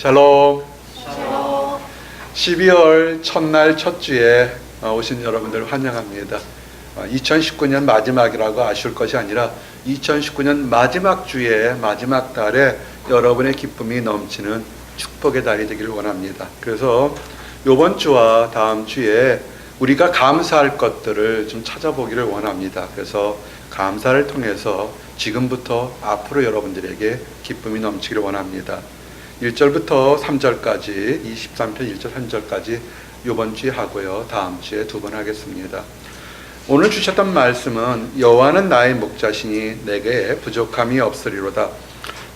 샬롬. 12월 첫날 첫 주에 어, 오신 여러분들 환영합니다. 2019년 마지막이라고 아쉬울 것이 아니라 2019년 마지막 주에 마지막 달에 여러분의 기쁨이 넘치는 축복의 달이 되기를 원합니다. 그래서 이번 주와 다음 주에 우리가 감사할 것들을 좀 찾아보기를 원합니다. 그래서 감사를 통해서 지금부터 앞으로 여러분들에게 기쁨이 넘치기를 원합니다. 1절부터 3절까지 23편 1절 3절까지 이번 주에 하고요. 다음 주에 두 번 하겠습니다. 오늘 주셨던 말씀은 여호와는 나의 목자시니 내게 부족함이 없으리로다.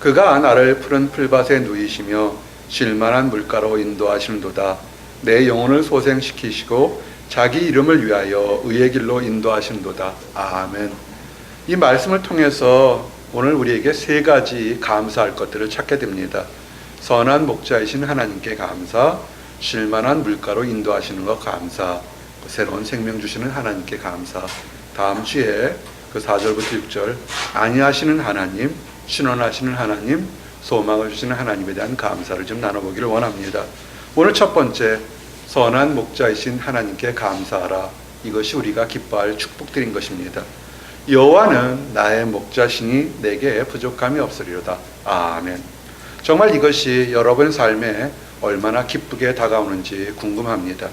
그가 나를 푸른 풀밭에 누이시며 쉴만한 물가로 인도하시는도다. 내 영혼을 소생시키시고 자기 이름을 위하여 의의 길로 인도하시는도다. 아멘. 이 말씀을 통해서 오늘 우리에게 세 가지 감사할 것들을 찾게 됩니다. 선한 목자이신 하나님께 감사, 쉴만한 물가로 인도하시는 것 감사, 새로운 생명 주시는 하나님께 감사. 다음 주에 그 4절부터 6절 안위하시는 하나님, 신원하시는 하나님, 소망을 주시는 하나님에 대한 감사를 좀 나눠보기를 원합니다. 오늘 첫 번째 선한 목자이신 하나님께 감사하라. 이것이 우리가 기뻐할 축복드린 것입니다. 여호와는 나의 목자시니 내게 부족함이 없으리로다. 아멘. 정말 이것이 여러분 삶에 얼마나 기쁘게 다가오는지 궁금합니다.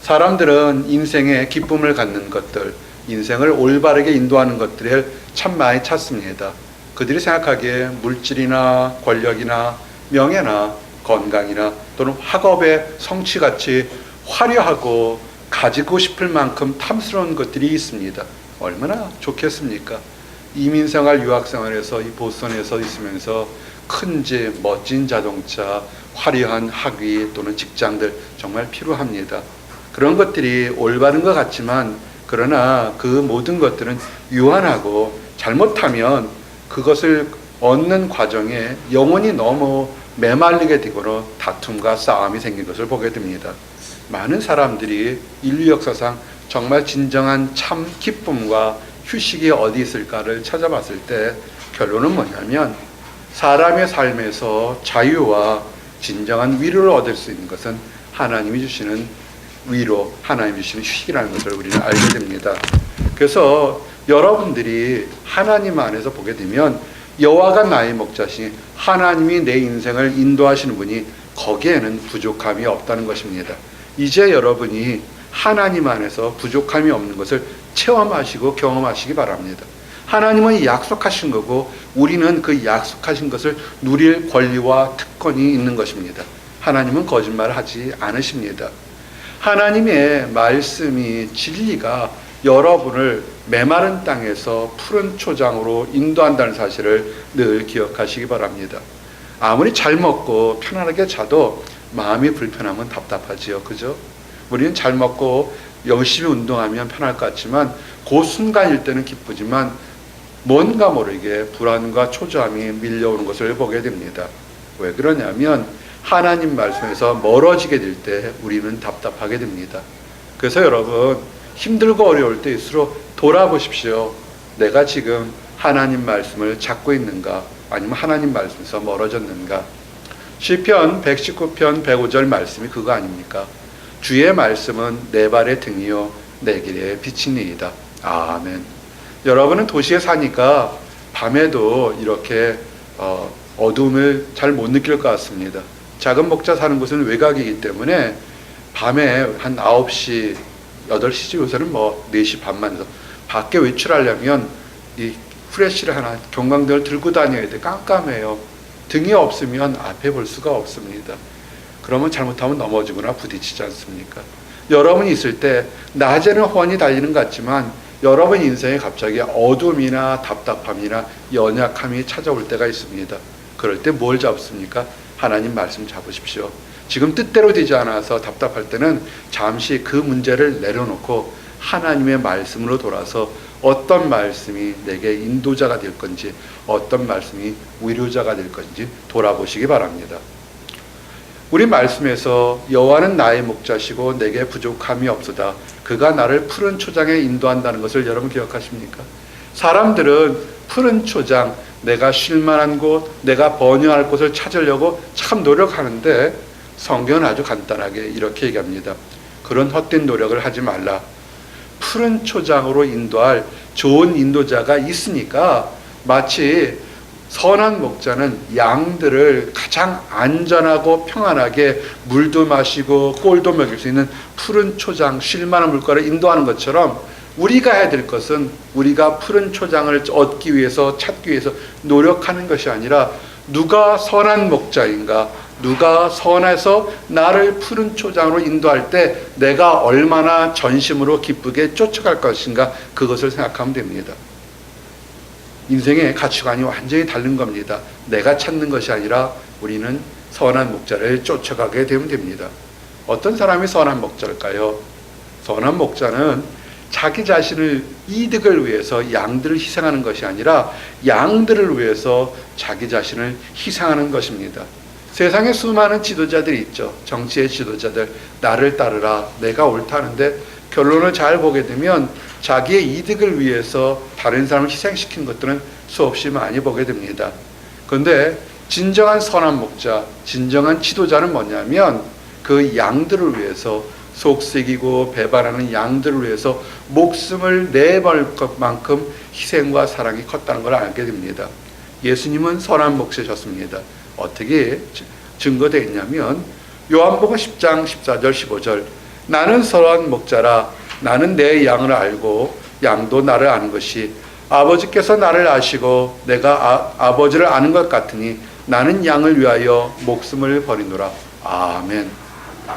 사람들은 인생에 기쁨을 갖는 것들, 인생을 올바르게 인도하는 것들을 참 많이 찾습니다. 그들이 생각하기에 물질이나 권력이나 명예나 건강이나 또는 학업의 성취같이 화려하고 가지고 싶을 만큼 탐스러운 것들이 있습니다. 얼마나 좋겠습니까? 이민생활, 유학생활에서 이 보스턴에서 있으면서 큰 집, 멋진 자동차, 화려한 학위 또는 직장들 정말 필요합니다. 그런 것들이 올바른 것 같지만 그러나 그 모든 것들은 유한하고 잘못하면 그것을 얻는 과정에 영혼이 너무 메말리게 되거나 다툼과 싸움이 생긴 것을 보게 됩니다. 많은 사람들이 인류 역사상 정말 진정한 참 기쁨과 휴식이 어디 있을까를 찾아봤을 때 결론은 뭐냐면 사람의 삶에서 자유와 진정한 위로를 얻을 수 있는 것은 하나님이 주시는 위로, 하나님이 주시는 휴식이라는 것을 우리는 알게 됩니다. 그래서 여러분들이 하나님 안에서 보게 되면 여호와가 나의 목자시니 하나님이 내 인생을 인도하시는 분이 거기에는 부족함이 없다는 것입니다. 이제 여러분이 하나님 안에서 부족함이 없는 것을 체험하시고 경험하시기 바랍니다. 하나님은 약속하신 거고 우리는 그 약속하신 것을 누릴 권리와 특권이 있는 것입니다. 하나님은 거짓말을 하지 않으십니다. 하나님의 말씀이 진리가 여러분을 메마른 땅에서 푸른 초장으로 인도한다는 사실을 늘 기억하시기 바랍니다. 아무리 잘 먹고 편안하게 자도 마음이 불편하면 답답하지요. 그죠? 우리는 잘 먹고 열심히 운동하면 편할 것 같지만 그 순간일 때는 기쁘지만 뭔가 모르게 불안과 초조함이 밀려오는 것을 보게 됩니다. 왜 그러냐면 하나님 말씀에서 멀어지게 될 때 우리는 답답하게 됩니다. 그래서 여러분 힘들고 어려울 때일수록 돌아보십시오. 내가 지금 하나님 말씀을 잡고 있는가 아니면 하나님 말씀에서 멀어졌는가 시편 119편 105절 말씀이 그거 아닙니까? 주의 말씀은 내 발의 등이요 내 길의 빛이니이다. 아멘. 여러분은 도시에 사니까 밤에도 이렇게 어, 어둠을 잘 못 느낄 것 같습니다. 작은 목자 사는 곳은 외곽이기 때문에 밤에 한 9시, 8시쯤 요새는 뭐 4시 반만 해서 밖에 외출하려면 이 후레쉬를 하나 경광등을 들고 다녀야 돼. 깜깜해요. 등이 없으면 앞에 볼 수가 없습니다. 그러면 잘못하면 넘어지거나 부딪히지 않습니까? 여러분이 있을 때 낮에는 훤히 달리는 것 같지만 여러분 인생에 갑자기 어둠이나 답답함이나 연약함이 찾아올 때가 있습니다. 그럴 때 뭘 잡습니까? 하나님 말씀 잡으십시오. 지금 뜻대로 되지 않아서 답답할 때는 잠시 그 문제를 내려놓고 하나님의 말씀으로 돌아서 어떤 말씀이 내게 인도자가 될 건지 어떤 말씀이 위로자가 될 건지 돌아보시기 바랍니다. 우리 말씀에서 여호와는 나의 목자시고 내게 부족함이 없으다. 그가 나를 푸른 초장에 인도한다는 것을 여러분 기억하십니까? 사람들은 푸른 초장, 내가 쉴만한 곳, 내가 번영할 곳을 찾으려고 참 노력하는데 성경은 아주 간단하게 이렇게 얘기합니다. 그런 헛된 노력을 하지 말라. 푸른 초장으로 인도할 좋은 인도자가 있으니까 마치 선한 목자는 양들을 가장 안전하고 평안하게 물도 마시고 꼴도 먹일 수 있는 푸른 초장, 쉴만한 물가를 인도하는 것처럼 우리가 해야 될 것은 우리가 푸른 초장을 얻기 위해서 찾기 위해서 노력하는 것이 아니라 누가 선한 목자인가 누가 선해서 나를 푸른 초장으로 인도할 때 내가 얼마나 전심으로 기쁘게 쫓아갈 것인가 그것을 생각하면 됩니다. 인생의 가치관이 완전히 다른 겁니다. 내가 찾는 것이 아니라 우리는 선한 목자를 쫓아가게 되면 됩니다. 어떤 사람이 선한 목자일까요? 선한 목자는 자기 자신을 이득을 위해서 양들을 희생하는 것이 아니라 양들을 위해서 자기 자신을 희생하는 것입니다. 세상에 수많은 지도자들이 있죠. 정치의 지도자들, 나를 따르라, 내가 옳다는데 결론을 잘 보게 되면 자기의 이득을 위해서 다른 사람을 희생시킨 것들은 수없이 많이 보게 됩니다. 그런데 진정한 선한 목자, 진정한 지도자는 뭐냐면 그 양들을 위해서 속색이고 배반하는 양들을 위해서 목숨을 내볼 것만큼 희생과 사랑이 컸다는 걸 알게 됩니다. 예수님은 선한 목자셨습니다. 어떻게 증거되어 있냐면 요한복음 10장 14절 15절 나는 선한 목자라 나는 내 양을 알고 양도 나를 아는 것이 아버지께서 나를 아시고 내가 아, 아버지를 아는 것 같으니 나는 양을 위하여 목숨을 버리노라 아멘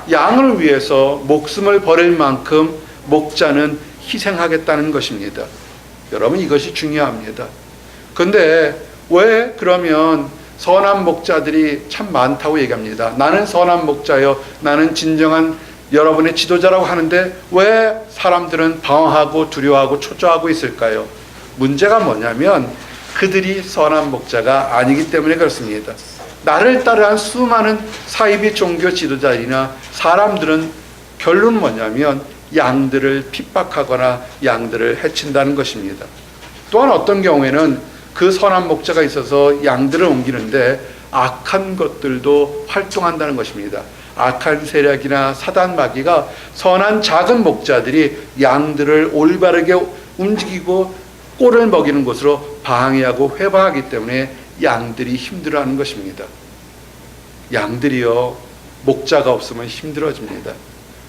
양을 위해서 목숨을 버릴 만큼 목자는 희생하겠다는 것입니다 여러분 이것이 중요합니다 근데 왜 그러면 선한 목자들이 참 많다고 얘기합니다. 나는 선한 목자요. 나는 진정한 여러분의 지도자라고 하는데 왜 사람들은 방황하고 두려워하고 초조하고 있을까요? 문제가 뭐냐면 그들이 선한 목자가 아니기 때문에 그렇습니다. 나를 따르한 수많은 사이비 종교 지도자이나 사람들은 결론은 뭐냐면 양들을 핍박하거나 양들을 해친다는 것입니다. 또한 어떤 경우에는 그 선한 목자가 있어서 양들을 옮기는데 악한 것들도 활동한다는 것입니다. 악한 세력이나 사단 마귀가 선한 작은 목자들이 양들을 올바르게 움직이고 꼴을 먹이는 것으로 방해하고 회방하기 때문에 양들이 힘들어하는 것입니다. 양들이요 목자가 없으면 힘들어집니다.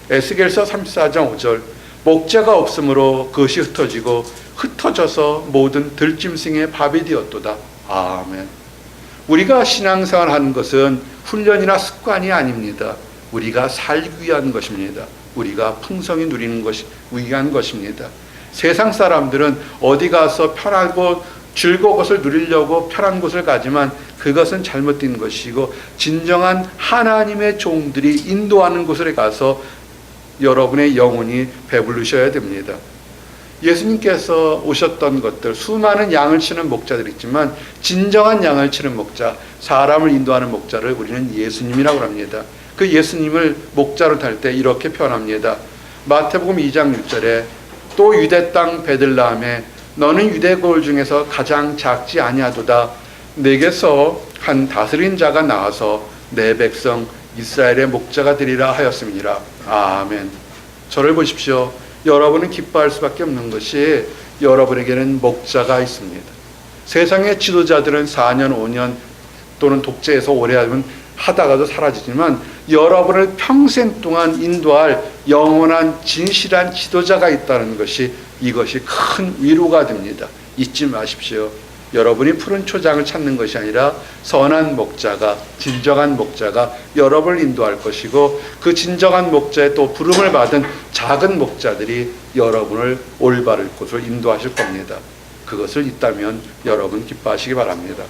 에스겔서 34장 5절 목자가 없으므로 그것이 흩어지고 흩어져서 모든 들짐승의 밥이 되었도다. 아멘. 우리가 신앙생활 하는 것은 훈련이나 습관이 아닙니다. 우리가 살기 위한 것입니다. 우리가 풍성히 누리는 것이 위한 것입니다. 세상 사람들은 어디 가서 편하고 즐거운 것을 누리려고 편한 곳을 가지만 그것은 잘못된 것이고 진정한 하나님의 종들이 인도하는 곳에 가서 여러분의 영혼이 배부르셔야 됩니다. 예수님께서 오셨던 것들 수많은 양을 치는 목자들이 있지만 진정한 양을 치는 목자 사람을 인도하는 목자를 우리는 예수님이라고 합니다. 그 예수님을 목자로 탈 때 이렇게 표현합니다. 마태복음 2장 6절에 또 유대 땅 베들라함에 너는 유대 고을 중에서 가장 작지 아니하도다 내게서 한 다스린 자가 나와서 내 백성 이스라엘의 목자가 되리라 하였음이니라 아멘 저를 보십시오 여러분은 기뻐할 수밖에 없는 것이 여러분에게는 목자가 있습니다. 세상의 지도자들은 4년, 5년 또는 독재에서 오래 하면 하다가도 사라지지만 여러분을 평생 동안 인도할 영원한 진실한 지도자가 있다는 것이 이것이 큰 위로가 됩니다. 잊지 마십시오. 여러분이 푸른 초장을 찾는 것이 아니라 선한 목자가 진정한 목자가 여러분을 인도할 것이고 그 진정한 목자의 또 부름을 받은 작은 목자들이 여러분을 올바른 곳으로 인도하실 겁니다. 그것을 있다면 여러분 기뻐하시기 바랍니다.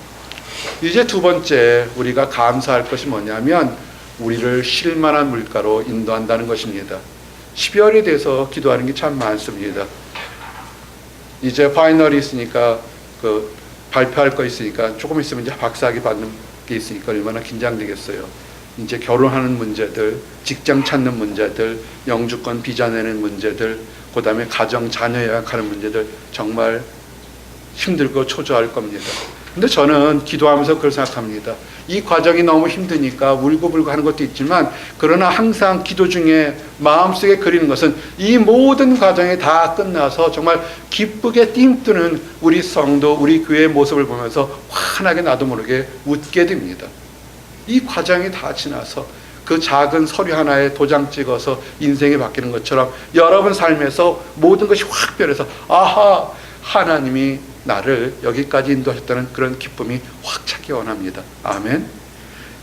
이제 두 번째 우리가 감사할 것이 뭐냐면 우리를 쉴만한 물가로 인도한다는 것입니다. 12월이 돼서 기도하는 게 참 많습니다. 이제 파이널이 있으니까 그 발표할 거 있으니까 조금 있으면 이제 박사학위 받는 게 있으니까 얼마나 긴장되겠어요. 이제 결혼하는 문제들, 직장 찾는 문제들, 영주권 비자 내는 문제들, 그 다음에 가정 자녀 예약하는 문제들 정말 힘들고 초조할 겁니다. 근데 저는 기도하면서 그걸 생각합니다. 이 과정이 너무 힘드니까 울고불고 하는 것도 있지만 그러나 항상 기도 중에 마음속에 그리는 것은 이 모든 과정이 다 끝나서 정말 기쁘게 띵뜨는 우리 성도, 우리 교회의 모습을 보면서 환하게 나도 모르게 웃게 됩니다. 이 과정이 다 지나서 그 작은 서류 하나에 도장 찍어서 인생이 바뀌는 것처럼 여러분 삶에서 모든 것이 확 변해서 아하 하나님이 나를 여기까지 인도하셨다는 그런 기쁨이 확 차기 원합니다. 아멘.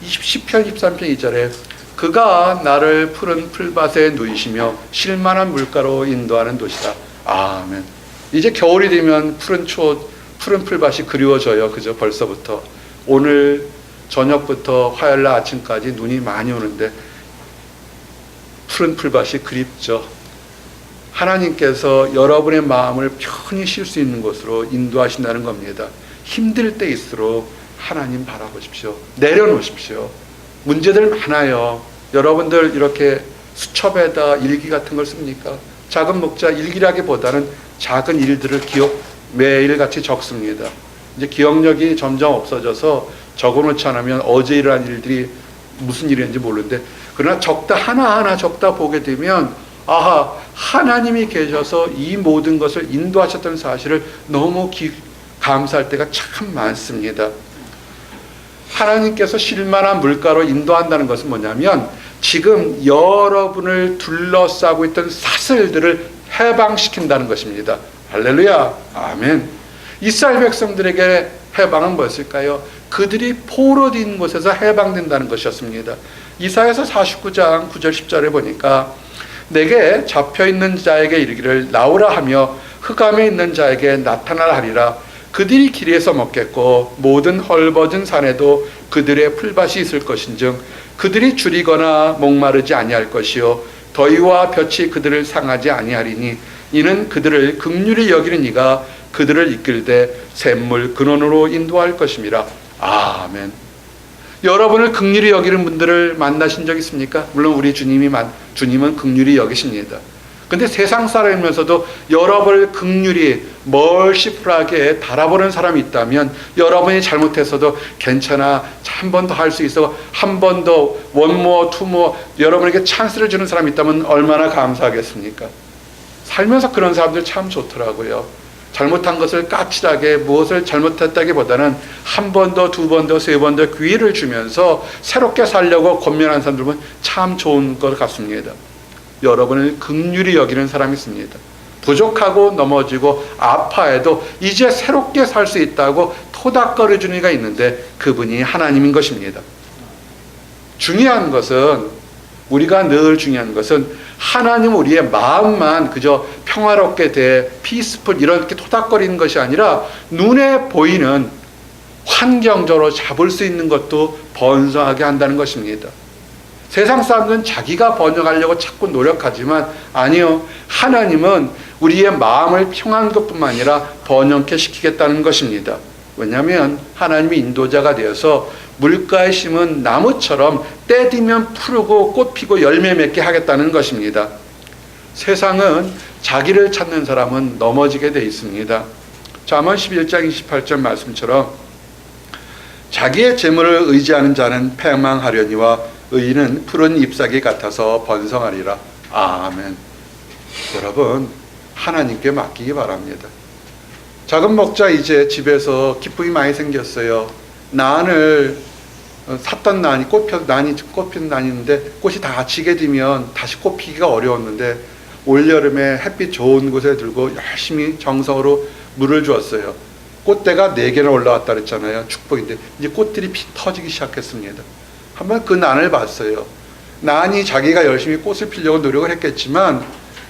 10편 23편 2절에 그가 나를 푸른 풀밭에 누이시며 실만한 물가로 인도하는 도시다. 아멘. 이제 겨울이 되면 푸른 추 푸른 풀밭이 그리워져요. 그죠? 벌써부터 오늘 저녁부터 화요일 날 아침까지 눈이 많이 오는데 푸른 풀밭이 그립죠. 하나님께서 여러분의 마음을 편히 쉴 수 있는 곳으로 인도하신다는 겁니다. 힘들 때일수록 하나님 바라보십시오. 내려놓으십시오. 문제들 많아요. 여러분들 이렇게 수첩에다 일기 같은 걸 씁니까? 작은 목자 일기라기보다는 작은 일들을 기억 매일 같이 적습니다. 이제 기억력이 점점 없어져서 적어놓지 않으면 어제 일어난 일들이 무슨 일인지 모르는데 그러나 적다 하나하나 적다 보게 되면 아하 하나님이 계셔서 이 모든 것을 인도하셨던 사실을 너무 기, 감사할 때가 참 많습니다. 하나님께서 실만한 물가로 인도한다는 것은 뭐냐면 지금 여러분을 둘러싸고 있던 사슬들을 해방시킨다는 것입니다. 할렐루야. 아멘. 이스라엘 백성들에게 해방은 무엇일까요? 그들이 포로된 곳에서 해방된다는 것이었습니다. 이사야서 49장 9절 10절에 보니까 내게 잡혀 있는 자에게 이르기를 나오라 하며 흑암에 있는 자에게 나타나라 하리라. 그들이 길에서 먹겠고 모든 헐벗은 산에도 그들의 풀밭이 있을 것인즉 그들이 줄이거나 목마르지 아니할 것이요. 더위와 볕이 그들을 상하지 아니하리니 이는 그들을 극률히 여기는 이가 그들을 이끌되 샘물 근원으로 인도할 것임이라. 아멘. 여러분을 극률히 여기는 분들을 만나신 적 있습니까? 물론 우리 주님이 만 주님은 극률히 여기십니다. 근데 세상 사람이면서도 여러분을 극률히 멀시풀하게 바라보는 사람이 있다면 여러분이 잘못했어도 괜찮아 한 번 더 할 수 있어 한 번 더 원모어 투모어 여러분에게 찬스를 주는 사람이 있다면 얼마나 감사하겠습니까? 살면서 그런 사람들 참 좋더라고요. 잘못한 것을 까칠하게 무엇을 잘못했다기보다는 한 번 더, 두 번 더, 세 번 더 기회를 주면서 새롭게 살려고 권면한 사람들은 참 좋은 것 같습니다. 여러분을 극률히 여기는 사람이 있습니다. 부족하고 넘어지고 아파해도 이제 새롭게 살 수 있다고 토닥거려 주는 이가 있는데 그분이 하나님인 것입니다. 중요한 것은 우리가 늘 중요한 것은 하나님 우리의 마음만 그저 평화롭게 돼 피스풀 이렇게 토닥거리는 것이 아니라 눈에 보이는 환경적으로 잡을 수 있는 것도 번성하게 한다는 것입니다. 세상 사람들은 자기가 번영하려고 자꾸 노력하지만 아니요. 하나님은 우리의 마음을 평한 것뿐만 아니라 번영케 시키겠다는 것입니다. 왜냐하면 하나님이 인도자가 되어서 물가에 심은 나무처럼 때 되면 푸르고 꽃 피고 열매 맺게 하겠다는 것입니다. 세상은 자기를 찾는 사람은 넘어지게 돼 있습니다. 잠언 11장 28절 말씀처럼 자기의 재물을 의지하는 자는 패망하려니와 의인은 푸른 잎사귀 같아서 번성하리라. 아멘. 여러분 하나님께 맡기기 바랍니다. 작은 목자 이제 집에서 기쁨이 많이 생겼어요. 난을 어, 샀던 난이 꽃펴 난이 꽃핀 난인데 꽃이 다 지게 되면 다시 꽃피기가 어려웠는데 올 여름에 햇빛 좋은 곳에 들고 열심히 정성으로 물을 주었어요. 꽃대가 네 개나 올라왔다 그랬잖아요. 축복인데 이제 꽃들이 피 터지기 시작했습니다. 한번 그 난을 봤어요. 난이 자기가 열심히 꽃을 피려고 노력을 했겠지만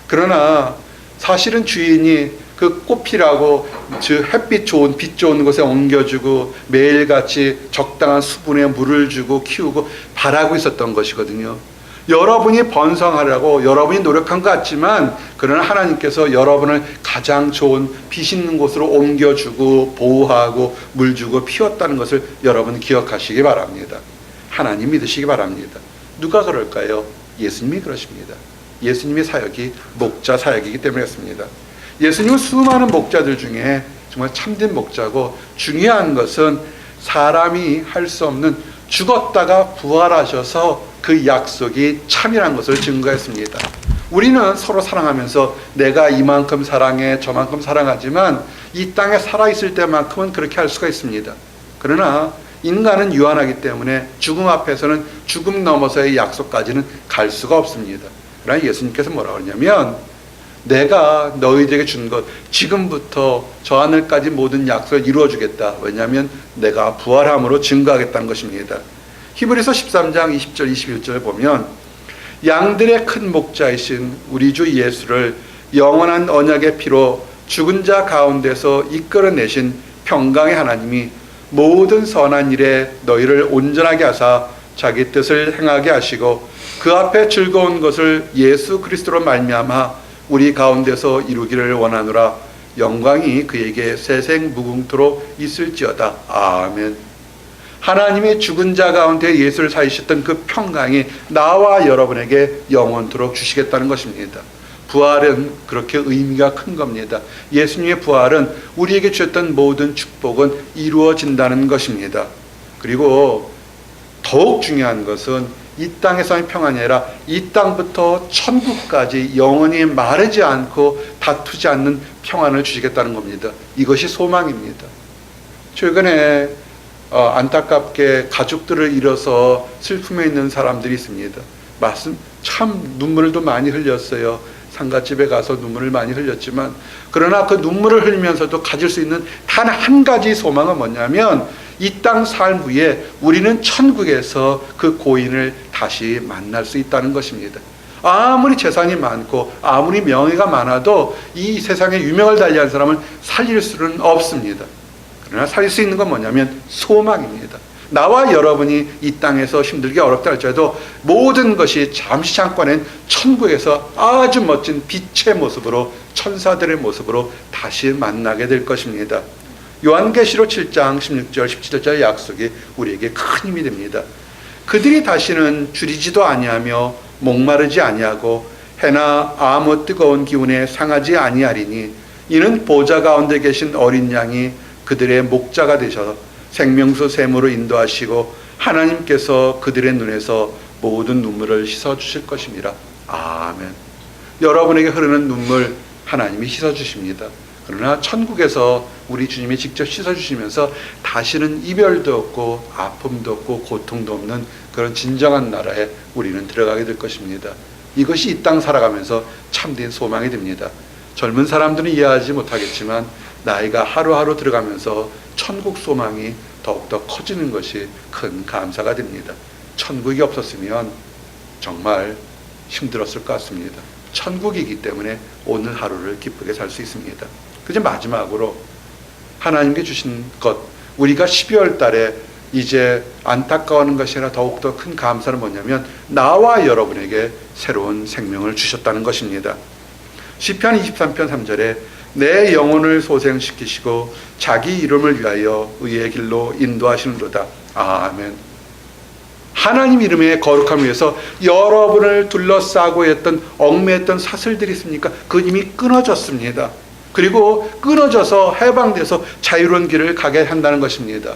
그러나 사실은 주인이 그 꽃피라고 즉 햇빛 좋은 빛 좋은 곳에 옮겨주고 매일같이 적당한 수분에 물을 주고 키우고 바라고 있었던 것이거든요. 여러분이 번성하려고 여러분이 노력한 것 같지만 그러나 하나님께서 여러분을 가장 좋은 빛 있는 곳으로 옮겨주고 보호하고 물 주고 피웠다는 것을 여러분 기억하시기 바랍니다. 하나님 믿으시기 바랍니다. 누가 그럴까요? 예수님이 그러십니다. 예수님의 사역이 목자 사역이기 때문이었습니다. 예수님은 수많은 목자들 중에 정말 참된 목자고 중요한 것은 사람이 할 수 없는 죽었다가 부활하셔서 그 약속이 참이라는 것을 증거했습니다. 우리는 서로 사랑하면서 내가 이만큼 사랑해 저만큼 사랑하지만 이 땅에 살아있을 때만큼은 그렇게 할 수가 있습니다. 그러나 인간은 유한하기 때문에 죽음 앞에서는 죽음 넘어서의 약속까지는 갈 수가 없습니다. 그러나 예수님께서 뭐라고 하냐면 내가 너희들에게 준 것 지금부터 저 하늘까지 모든 약속을 이루어 주겠다. 왜냐하면 내가 부활함으로 증거하겠다는 것입니다. 히브리서 13장 20절 21절 보면 양들의 큰 목자이신 우리 주 예수를 영원한 언약의 피로 죽은 자 가운데서 이끌어내신 평강의 하나님이 모든 선한 일에 너희를 온전하게 하사 자기 뜻을 행하게 하시고 그 앞에 즐거운 것을 예수 그리스도로 말미암아 우리 가운데서 이루기를 원하노라 영광이 그에게 세생 무궁토록 있을지어다 아멘. 하나님의 죽은 자 가운데 예수를 사이셨던 그 평강이 나와 여러분에게 영원토록 주시겠다는 것입니다. 부활은 그렇게 의미가 큰 겁니다. 예수님의 부활은 우리에게 주셨던 모든 축복은 이루어진다는 것입니다. 그리고 더욱 중요한 것은 이 땅에서의 평안이 아니라 이 땅부터 천국까지 영원히 마르지 않고 다투지 않는 평안을 주시겠다는 겁니다. 이것이 소망입니다. 최근에 어, 안타깝게 가족들을 잃어서 슬픔에 있는 사람들이 있습니다. 말씀 참 눈물도 많이 흘렸어요. 상가집에 가서 눈물을 많이 흘렸지만 그러나 그 눈물을 흘리면서도 가질 수 있는 단 한 가지 소망은 뭐냐면 이 땅 삶 후에 우리는 천국에서 그 고인을 다시 만날 수 있다는 것입니다. 아무리 재산이 많고 아무리 명예가 많아도 이 세상에 유명을 달리한 사람을 살릴 수는 없습니다. 그러나 살릴 수 있는 건 뭐냐면 소망입니다. 나와 여러분이 이 땅에서 힘들게 어렵다 할지라도 모든 것이 잠시 잠깐엔 천국에서 아주 멋진 빛의 모습으로 천사들의 모습으로 다시 만나게 될 것입니다. 요한계시록 7장 16절 17절의 약속이 우리에게 큰 힘이 됩니다. 그들이 다시는 줄이지도 아니하며 목마르지 아니하고 해나 아무 뜨거운 기운에 상하지 아니하리니 이는 보좌 가운데 계신 어린 양이 그들의 목자가 되셔 생명수 샘으로 인도하시고 하나님께서 그들의 눈에서 모든 눈물을 씻어 주실 것입니다. 아멘. 여러분에게 흐르는 눈물 하나님이 씻어 주십니다. 그러나 천국에서 우리 주님이 직접 씻어 주시면서 다시는 이별도 없고 아픔도 없고 고통도 없는 그런 진정한 나라에 우리는 들어가게 될 것입니다. 이것이 이 땅 살아가면서 참된 소망이 됩니다. 젊은 사람들은 이해하지 못하겠지만 나이가 하루하루 들어가면서 천국 소망이 더욱더 커지는 것이 큰 감사가 됩니다. 천국이 없었으면 정말 힘들었을 것 같습니다. 천국이기 때문에 오늘 하루를 기쁘게 살 수 있습니다. 그제 마지막으로 하나님께 주신 것, 우리가 12월 달에 이제 안타까워하는 것이 아니라 더욱더 큰 감사는 뭐냐면 나와 여러분에게 새로운 생명을 주셨다는 것입니다. 시편 23편 3절에 내 영혼을 소생시키시고 자기 이름을 위하여 의의 길로 인도하시는도다. 아멘. 하나님 이름의 거룩함을 위해서 여러분을 둘러싸고 했던 얽매였던 사슬들이 있습니까? 그 이미 끊어졌습니다. 그리고 끊어져서 해방돼서 자유로운 길을 가게 한다는 것입니다.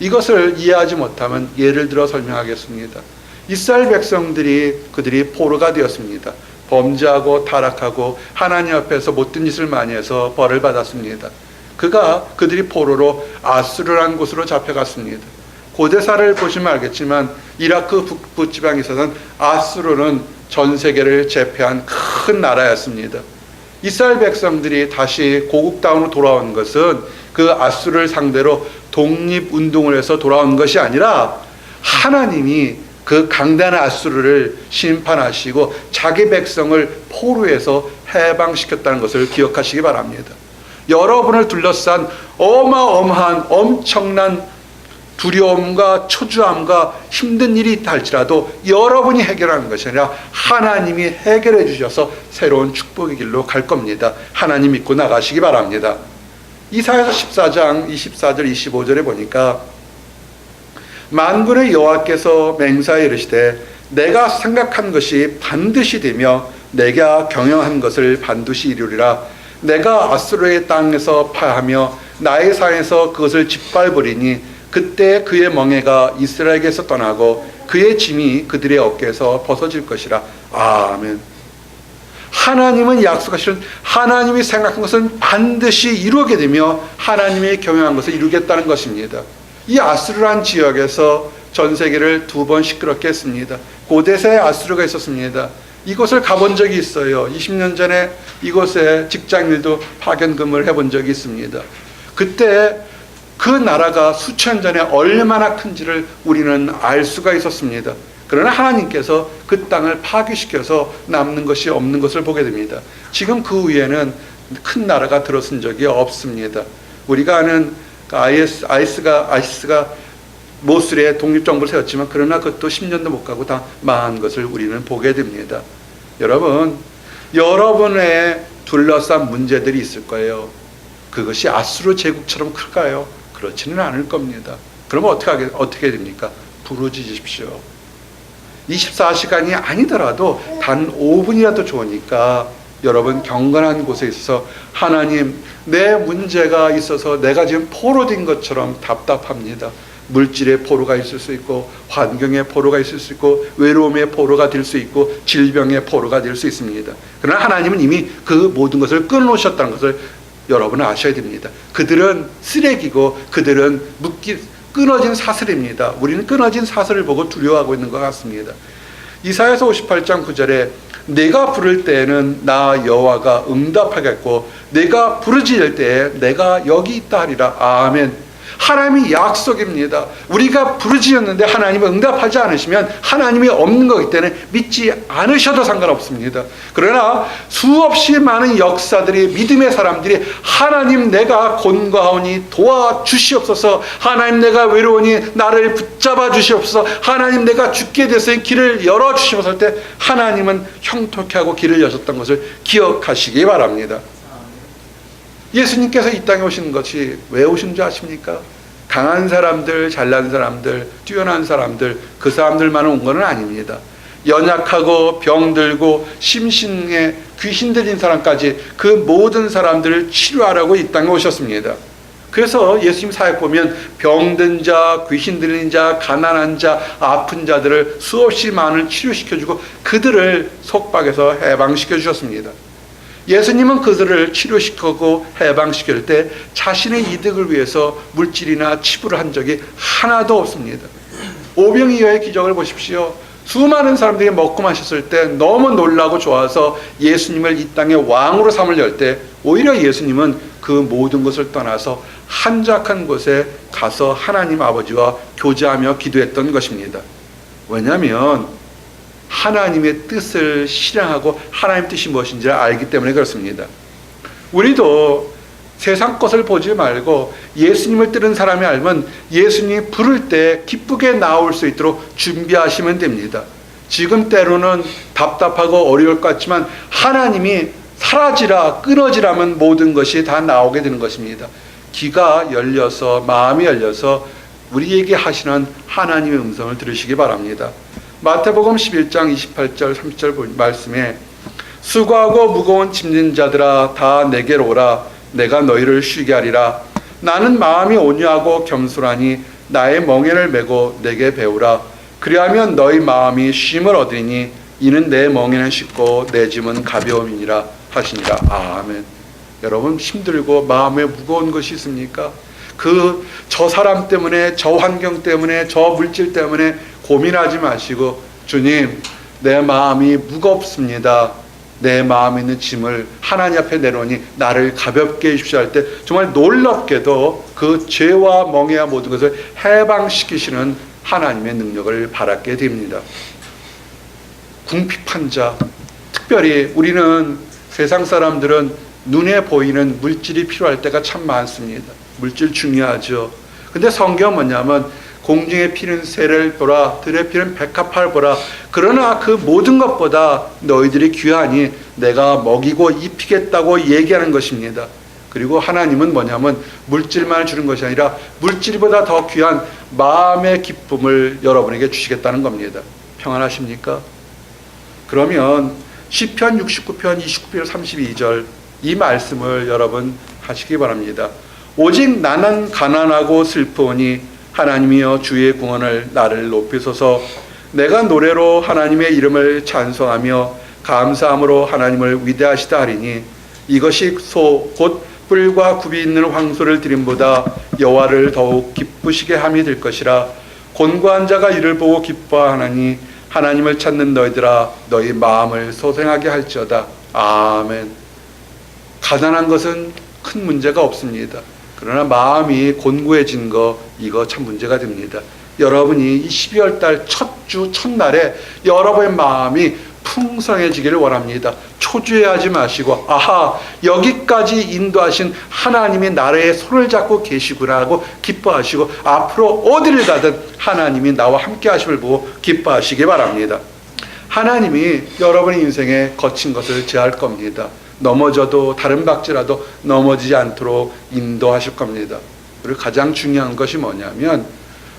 이것을 이해하지 못하면 예를 들어 설명하겠습니다. 이스라엘 백성들이 그들이 포로가 되었습니다. 범죄하고 타락하고 하나님 앞에서 못된 짓을 많이 해서 벌을 받았습니다. 그가 그들이 포로로 아수르라는 곳으로 잡혀갔습니다. 고대사를 보시면 알겠지만 이라크 북부 지방에 있어서는 아수르는 전 세계를 제패한 큰 나라였습니다. 이스라엘 백성들이 다시 고국다운으로 돌아온 것은 그 아수르를 상대로 독립 운동을 해서 돌아온 것이 아니라 하나님이 그 강단의 아수르를 심판하시고 자기 백성을 포로에서 해방시켰다는 것을 기억하시기 바랍니다. 여러분을 둘러싼 어마어마한 엄청난 두려움과 초조함과 힘든 일이 있다 할지라도 여러분이 해결하는 것이 아니라 하나님이 해결해 주셔서 새로운 축복의 길로 갈 겁니다. 하나님 믿고 나가시기 바랍니다. 이사야서 14장 24절 25절에 보니까 만군의 여호와께서 맹사에 이르시되 내가 생각한 것이 반드시 되며 내가 경영한 것을 반드시 이루리라 내가 아수르의 땅에서 파하며 나의 상에서 그것을 짓밟으리니 그때 그의 멍에가 이스라엘에게서 떠나고 그의 짐이 그들의 어깨에서 벗어질 것이라. 아멘. 하나님은 약속하시는 하나님이 생각한 것은 반드시 이루게 되며 하나님이 경영한 것을 이루겠다는 것입니다. 이 아수르란 지역에서 전 세계를 두 번 시끄럽게 했습니다. 고대사에 아수르가 있었습니다. 이곳을 가본 적이 있어요. 20년 전에 이곳에 직장일도 파견 근무를 해본 적이 있습니다. 그때 그 나라가 수천 전에 얼마나 큰지를 우리는 알 수가 있었습니다. 그러나 하나님께서 그 땅을 파괴시켜서 남는 것이 없는 것을 보게 됩니다. 지금 그 위에는 큰 나라가 들어선 적이 없습니다. 우리가 아는 그 IS, 아이스가, 아이스가 모술에 독립정부를 세웠지만 그러나 그것도 10년도 못 가고 다 망한 것을 우리는 보게 됩니다. 여러분, 여러분의 둘러싼 문제들이 있을 거예요. 그것이 아수르 제국처럼 클까요? 그렇지는 않을 겁니다. 그러면 어떻게 하게, 어떻게 됩니까? 부르짖으십시오. 24시간이 아니더라도 단 5분이라도 좋으니까 여러분 경건한 곳에 있어서 하나님 내 문제가 있어서 내가 지금 포로 된 것처럼 답답합니다. 물질의 포로가 있을 수 있고 환경의 포로가 있을 수 있고 외로움의 포로가 될 수 있고 질병의 포로가 될 수 있습니다. 그러나 하나님은 이미 그 모든 것을 끊어놓으셨다는 것을 여러분은 아셔야 됩니다. 그들은 쓰레기고 그들은 묶기 끊어진 사슬입니다. 우리는 끊어진 사슬을 보고 두려워하고 있는 것 같습니다. 이사야서 58장 9절에 내가 부를 때에는 나 여호와가 응답하겠고 내가 부르짖을 때에 내가 여기 있다 하리라. 아멘. 하나님이 약속입니다. 우리가 부르짖었는데 하나님이 응답하지 않으시면 하나님이 없는 거기 때문에 믿지 않으셔도 상관없습니다. 그러나 수없이 많은 역사들이 믿음의 사람들이 하나님 내가 곤과하오니 도와주시옵소서 하나님 내가 외로우니 나를 붙잡아 주시옵소서 하나님 내가 죽게 됐으니 길을 열어주시옵소서 할 때 하나님은 형통케 하고 길을 여셨던 것을 기억하시기 바랍니다. 예수님께서 이 땅에 오신 것이 왜 오신 줄 아십니까? 강한 사람들, 잘난 사람들, 뛰어난 사람들, 그 사람들만 온 것은 아닙니다. 연약하고 병들고 심신에 귀신 들린 사람까지 그 모든 사람들을 치료하라고 이 땅에 오셨습니다. 그래서 예수님 사역 보면 병든 자, 귀신 들린 자, 가난한 자, 아픈 자들을 수없이 많은 치료시켜주고 그들을 속박에서 해방시켜 주셨습니다. 예수님은 그들을 치료시키고 해방시킬 때 자신의 이득을 위해서 물질이나 치부를 한 적이 하나도 없습니다. 오병이어의 기적을 보십시오. 수많은 사람들이 먹고 마셨을 때 너무 놀라고 좋아서 예수님을 이 땅의 왕으로 삼을 열때 오히려 예수님은 그 모든 것을 떠나서 한적한 곳에 가서 하나님 아버지와 교제하며 기도했던 것입니다. 왜냐하면 하나님의 뜻을 실행하고 하나님 뜻이 무엇인지를 알기 때문에 그렇습니다. 우리도 세상 것을 보지 말고 예수님을 뜨는 사람이 알면 예수님이 부를 때 기쁘게 나올 수 있도록 준비하시면 됩니다. 지금 때로는 답답하고 어려울 것 같지만 하나님이 사라지라 끊어지라면 모든 것이 다 나오게 되는 것입니다. 귀가 열려서 마음이 열려서 우리에게 하시는 하나님의 음성을 들으시기 바랍니다. 마태복음 11장 28절 30절 말씀에 수고하고 무거운 짐진 자들아 다 내게로 오라. 내가 너희를 쉬게 하리라. 나는 마음이 온유하고 겸손하니 나의 멍에를 메고 내게 배우라. 그리하면 너희 마음이 쉼을 얻으니 이는 내 멍에는 쉽고 내 짐은 가벼움이니라 하시니라. 아멘. 여러분 힘들고 마음에 무거운 것이 있습니까? 그 저 사람 때문에 저 환경 때문에 저 물질 때문에 고민하지 마시고 주님 내 마음이 무겁습니다. 내 마음에 있는 짐을 하나님 앞에 내놓으니 나를 가볍게 해주십시오 할 때 정말 놀랍게도 그 죄와 멍해와 모든 것을 해방시키시는 하나님의 능력을 바라게 됩니다. 궁핍한 자, 특별히 우리는 세상 사람들은 눈에 보이는 물질이 필요할 때가 참 많습니다. 물질 중요하죠. 근데 성경 뭐냐면 공중에 피는 새를 보라 들에 피는 백합화를 보라 그러나 그 모든 것보다 너희들이 귀하니 내가 먹이고 입히겠다고 얘기하는 것입니다. 그리고 하나님은 뭐냐면 물질만 주는 것이 아니라 물질보다 더 귀한 마음의 기쁨을 여러분에게 주시겠다는 겁니다. 평안하십니까? 그러면 시편 69편 29편 32절 이 말씀을 여러분 하시기 바랍니다. 오직 나는 가난하고 슬프오니 하나님이여 주의 구원을 나를 높이소서 내가 노래로 하나님의 이름을 찬송하며 감사함으로 하나님을 위대하시다 하리니 이것이 소 곧 뿔과 굽이 있는 황소를 드림보다 여호와를 더욱 기쁘시게 함이 될 것이라. 곤고한 자가 이를 보고 기뻐하나니 하나님을 찾는 너희들아 너희 마음을 소생하게 할지어다. 아멘. 가난한 것은 큰 문제가 없습니다. 그러나 마음이 곤고해진 거 이거 참 문제가 됩니다. 여러분이 이 12월 달 첫 주 첫날에 여러분의 마음이 풍성해지기를 원합니다. 초조해하지 마시고 아하 여기까지 인도하신 하나님이 나라의 손을 잡고 계시구나 하고 기뻐하시고 앞으로 어디를 가든 하나님이 나와 함께 하심을 보고 기뻐하시기 바랍니다. 하나님이 여러분의 인생에 거친 것을 제할 겁니다. 넘어져도 다른 박지라도 넘어지지 않도록 인도하실 겁니다. 그리고 가장 중요한 것이 뭐냐면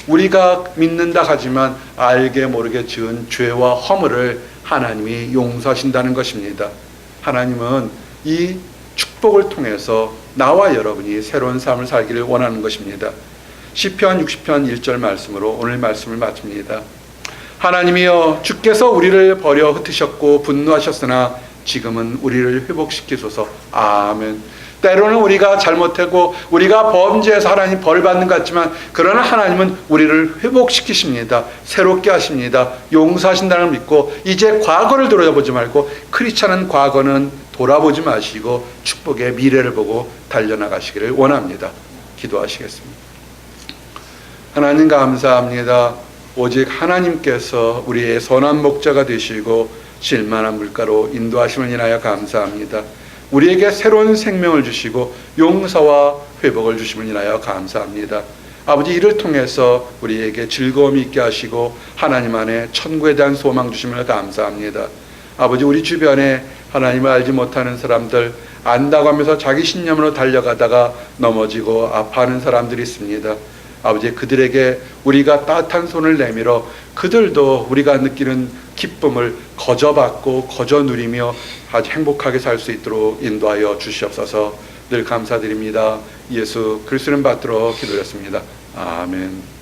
우리가 믿는다 하지만 알게 모르게 지은 죄와 허물을 하나님이 용서하신다는 것입니다. 하나님은 이 축복을 통해서 나와 여러분이 새로운 삶을 살기를 원하는 것입니다. 시편 60편 1절 말씀으로 오늘 말씀을 마칩니다. 하나님이여 주께서 우리를 버려 흩으셨고 분노하셨으나 지금은 우리를 회복시키소서. 아멘. 때로는 우리가 잘못하고 우리가 범죄해서 하나님 벌 받는 것 같지만 그러나 하나님은 우리를 회복시키십니다. 새롭게 하십니다. 용서하신다는 걸 믿고 이제 과거를 돌아보지 말고 크리스찬은 과거는 돌아보지 마시고 축복의 미래를 보고 달려나가시기를 원합니다. 기도하시겠습니다. 하나님 감사합니다. 오직 하나님께서 우리의 선한 목자가 되시고 실만한 물가로 인도하심을 인하여 감사합니다. 우리에게 새로운 생명을 주시고 용서와 회복을 주심을 인하여 감사합니다. 아버지 이를 통해서 우리에게 즐거움이 있게 하시고 하나님 안에 천국에 대한 소망 주심을 감사합니다. 아버지 우리 주변에 하나님을 알지 못하는 사람들 안다고 하면서 자기 신념으로 달려가다가 넘어지고 아파하는 사람들이 있습니다. 아버지 그들에게 우리가 따뜻한 손을 내밀어 그들도 우리가 느끼는 기쁨을 거저 받고 거저 누리며 아주 행복하게 살 수 있도록 인도하여 주시옵소서 늘 감사드립니다. 예수 그리스도는 받들어 기도했습니다. 아멘.